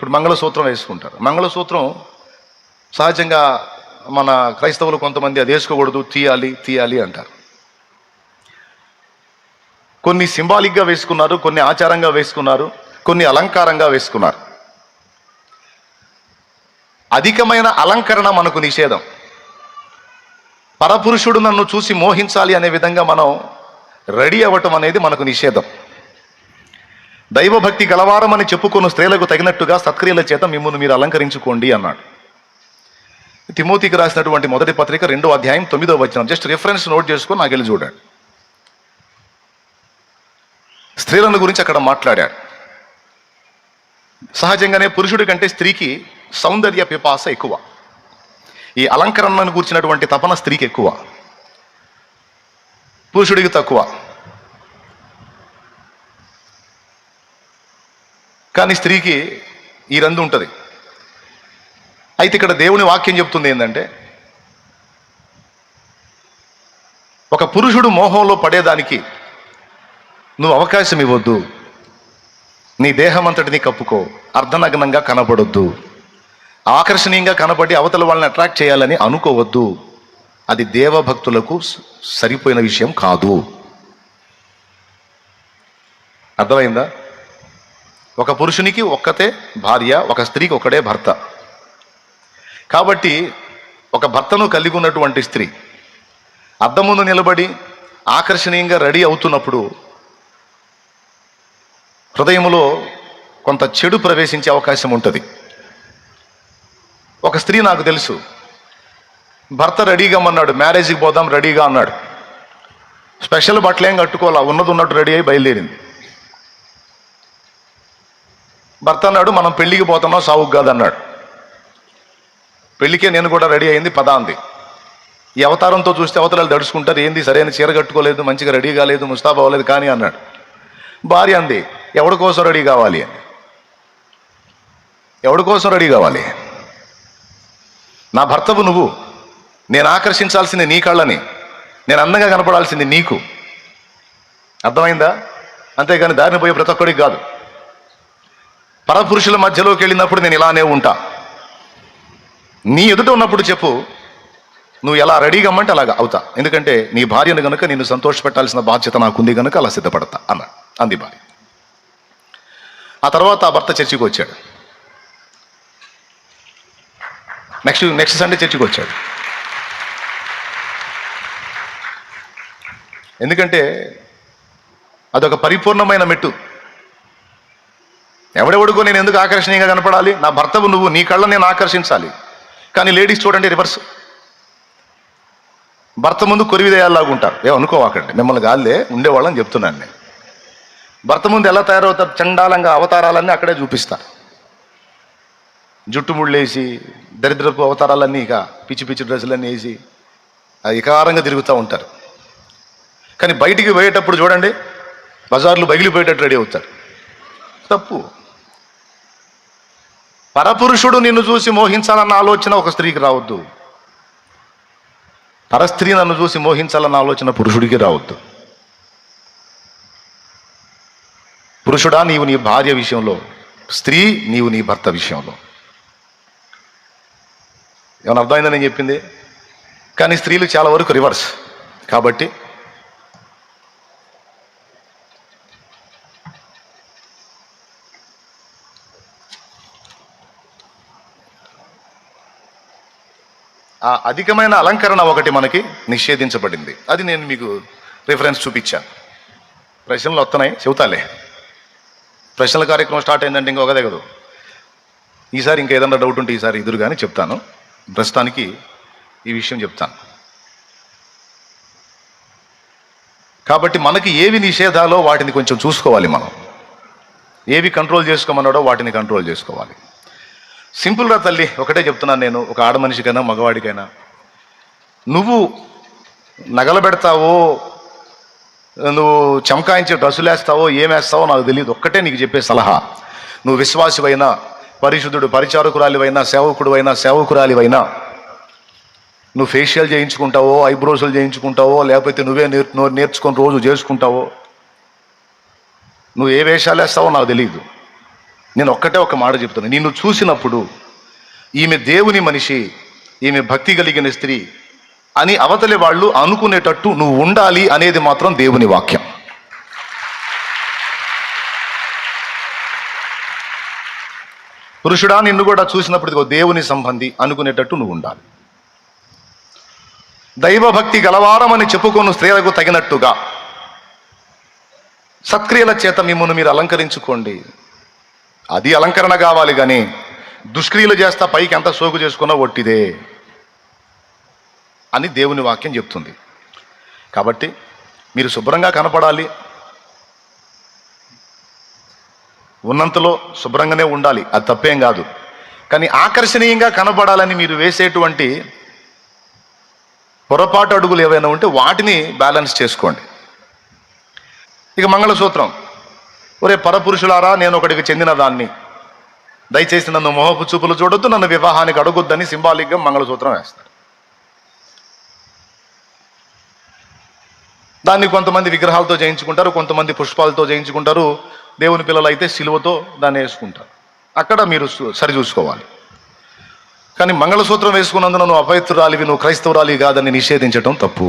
ఇప్పుడు మంగళసూత్రం వేసుకుంటారు. మంగళసూత్రం సహజంగా మన క్రైస్తవులు కొంతమంది అది వేసుకోకూడదు తీయాలి తీయాలి అంటారు. కొన్ని సింబాలిక్గా వేసుకున్నారు కొన్ని ఆచారంగా వేసుకున్నారు కొన్ని అలంకారంగా వేసుకున్నారు. అధికమైన అలంకరణ మనకు నిషేధం. పరపురుషుడు నన్ను చూసి మోహించాలి అనే విధంగా మనం రెడీ అవ్వటం అనేది మనకు నిషేధం. దైవభక్తి గలవారమని చెప్పుకున్న స్త్రీలకు తగినట్టుగా సత్క్రియల చేత మిమ్మల్ని మీరు అలంకరించుకోండి అన్నాడు. తిమోతికి రాసినటువంటి మొదటి పత్రిక రెండో అధ్యాయం తొమ్మిదో వచ్చిన జస్ట్ రిఫరెన్స్ నోట్ చేసుకొని నాకు వెళ్ళి చూడండి. స్త్రీలను గురించి అక్కడ మాట్లాడాడు సహజంగానే పురుషుడి కంటే స్త్రీకి సౌందర్య పిపాస ఎక్కువ. ఈ అలంకరణను కూర్చినటువంటి తపన స్త్రీకి ఎక్కువ. పురుషుడికి తక్కువ. కానీ స్త్రీకి ఈ రందు ఉంటుంది. అయితే ఇక్కడ దేవుని వాక్యం చెప్తుంది ఏంటంటే ఒక పురుషుడు మోహంలో పడేదానికి నువ్వు అవకాశం ఇవ్వద్దు. నీ దేహం అంతటిని కప్పుకో. అర్ధనగ్నంగా కనపడొద్దు ఆకర్షణీయంగా కనపడి అవతల వాళ్ళని అట్రాక్ట్ చేయాలని అనుకోవద్దు. అది దేవభక్తులకు సరిపోయిన విషయం కాదు. అర్థమైందా? ఒక పురుషునికి ఒక్కతే భార్య ఒక స్త్రీకి ఒకడే భర్త. కాబట్టి ఒక భర్తను కలిగి ఉన్నటువంటి స్త్రీ అద్దం ముందు నిలబడి ఆకర్షణీయంగా రెడీ అవుతున్నప్పుడు హృదయములో కొంత చెడు ప్రవేశించే అవకాశం ఉంటుంది. ఒక స్త్రీ నాకు తెలుసు భర్త రెడీగా అన్నాడు మ్యారేజ్కి పోదాం రెడీగా అన్నాడు. స్పెషల్ బట్టలేం కట్టుకోవాలా ఉన్నది ఉన్నట్టు రెడీ అయి బయలుదేరింది. భర్త అన్నాడు మనం పెళ్ళికి పోతున్నాం సావుకు కాదన్నాడు. పెళ్ళికే నేను కూడా రెడీ అయింది పదా అంది. ఈ అవతారంతో చూస్తే అవతలాలు దడుచుకుంటారు ఏంది సరైన చీర కట్టుకోలేదు మంచిగా రెడీ కాలేదు ముస్తాబ్ అవ్వలేదు కానీ అన్నాడు. భార్య అంది ఎవడి కోసం రెడీ కావాలి అని. ఎవడి కోసం రెడీ కావాలి? నా భర్తవు నువ్వు. నేను ఆకర్షించాల్సింది నీ కళ్ళని. నేను అందంగా కనపడాల్సింది నీకు. అర్థమైందా? అంతేగాని దారిని పోయే ప్రతి ఒక్కడికి కాదు. పరపురుషుల మధ్యలోకి వెళ్ళినప్పుడు నేను ఇలానే ఉంటా. నీ ఎదుట ఉన్నప్పుడు చెప్పు నువ్వు ఎలా రెడీగా అమ్మంటే అలాగా అవుతా. ఎందుకంటే నీ భార్యను గనుక నిన్ను సంతోషపెట్టాల్సిన బాధ్యత నాకుంది గనుక అలా సిద్ధపడతా అన్న. అంది భార్య. ఆ తర్వాత ఆ భర్త చర్చికి వచ్చాడు. నెక్స్ట్ నెక్స్ట్ సండే చర్చికి వచ్చాడు. ఎందుకంటే అదొక పరిపూర్ణమైన మెట్టు. ఎవడెవడుకో నేను ఎందుకు ఆకర్షణీయంగా కనపడాలి? నా భర్తవు నువ్వు నీ కళ్ళ నేను ఆకర్షించాలి. కానీ లేడీస్ చూడండి రివర్స్. భర్త ముందు కొరివిదేయాలాగా ఉంటారు. ఏమనుకోవాకండి మిమ్మల్ని గాల్లే ఉండేవాళ్ళని చెప్తున్నాను నేను. భర్త ముందు ఎలా తయారవుతారు? చండాలంగా అవతారాలన్నీ అక్కడే చూపిస్తారు జుట్టుముళ్ళేసి దరిద్రపు అవతారాలన్నీ ఇక పిచ్చి పిచ్చి డ్రెస్సులన్నీ వేసి అది ఇకారంగా తిరుగుతూ ఉంటారు. కానీ బయటికి పోయేటప్పుడు చూడండి బజార్లు బగిలిపోయేటట్టు రెడీ అవుతారు. తప్పు. పరపురుషుడు నిన్ను చూసి మోహించాలన్న ఆలోచన ఒక స్త్రీకి రావద్దు. పరస్త్రీ నన్ను చూసి మోహించాలన్న ఆలోచన పురుషుడికి రావద్దు. పురుషుడా నీవు నీ భార్య విషయంలో స్త్రీ నీవు నీ భర్త విషయంలో. ఏమైనా అర్థమైందని నేను చెప్పింది? కానీ స్త్రీలు చాలా వరకు రివర్స్ కాబట్టి ఆ అధికమైన అలంకరణ ఒకటి మనకి నిషేధించబడింది. అది నేను మీకు రిఫరెన్స్ చూపించాను. ప్రశ్నలు వస్తున్నాయి చెబుతాలే. ప్రశ్నల కార్యక్రమం స్టార్ట్ అయిందంటే ఇంకొక దిగదు ఈసారి ఇంకా ఏదన్నా డౌట్ ఉంటే ఈసారి ఎదురు కానీ చెప్తాను. ప్రస్తుతానికి ఈ విషయం చెప్తాను. కాబట్టి మనకి ఏవి నిషేధాలో వాటిని కొంచెం చూసుకోవాలి మనం. ఏవి కంట్రోల్ చేసుకోమన్నాడో వాటిని కంట్రోల్ చేసుకోవాలి. సింపుల్గా తల్లి ఒకటే చెప్తున్నాను నేను ఒక ఆడ మనిషికైనా మగవాడికైనా. నువ్వు నగలబెడతావో నువ్వు చమకాయించే డ్రస్సులు ఏమేస్తావో నాకు తెలియదు ఒక్కటే నీకు చెప్పే సలహా. నువ్వు విశ్వాసివైనా పరిశుద్ధుడు పరిచారకురాలివైనా సేవకుడు అయినా సేవకురాలివైనా నువ్వు ఫేషియల్ చేయించుకుంటావో ఐబ్రోసులు చేయించుకుంటావో లేకపోతే నువ్వే నేర్ నేర్చుకొని రోజు చేసుకుంటావో నువ్వు ఏ వేషాలు వేస్తావో నాకు తెలియదు నేను ఒక్కటే ఒక మాట చెప్తాను నిన్ను చూసినప్పుడు ఈమె దేవుని మనిషి ఈమె భక్తి కలిగిన స్త్రీ అని అవతలి వాళ్ళు అనుకునేటట్టు నువ్వు ఉండాలి అనేది మాత్రం దేవుని వాక్యం. పురుషుడా నిన్ను కూడా చూసినప్పుడు దేవుని సంబంధి అనుకునేటట్టు నువ్వు ఉండాలి. దైవభక్తి గలవారమని చెప్పుకున్న స్త్రీలకు తగినట్టుగా. సత్క్రియల చేత మిమ్మల్ని మీరు అలంకరించుకోండి. అది అలంకరణ కావాలి కానీ దుష్క్రియలు చేస్తా పైకి ఎంత సోకు చేసుకున్నా ఒట్టిదే అని దేవుని వాక్యం చెప్తుంది. కాబట్టి మీరు శుభ్రంగా కనపడాలి. ఉన్నంతలో శుభ్రంగానే ఉండాలి. అది తప్పేం కాదు. కానీ ఆకర్షణీయంగా కనపడాలని మీరు వేసేటువంటి పొరపాటు అడుగులు ఏవైనా ఉంటే వాటిని బ్యాలెన్స్ చేసుకోండి. ఇక మంగళసూత్రం. ఒరే పరపురుషులారా నేను ఒకడికి చెందిన దాన్ని. దయచేసి నన్ను మొహపు చూపులు చూడొద్దు నన్ను వివాహానికి అడగొద్దని సింబాలిక్గా మంగళసూత్రం వేస్తారు. దాన్ని కొంతమంది విగ్రహాలతో చేయించుకుంటారు కొంతమంది పుష్పాలతో చేయించుకుంటారు దేవుని పిల్లలు అయితే సిలువతో దాన్ని వేసుకుంటారు. అక్కడ మీరు సరి చూసుకోవాలి కానీ మంగళసూత్రం వేసుకున్నందున నువ్వు అపవిత్రురాలివి నువ్వు క్రైస్తవురాలివి కాదని నిషేధించడం తప్పు.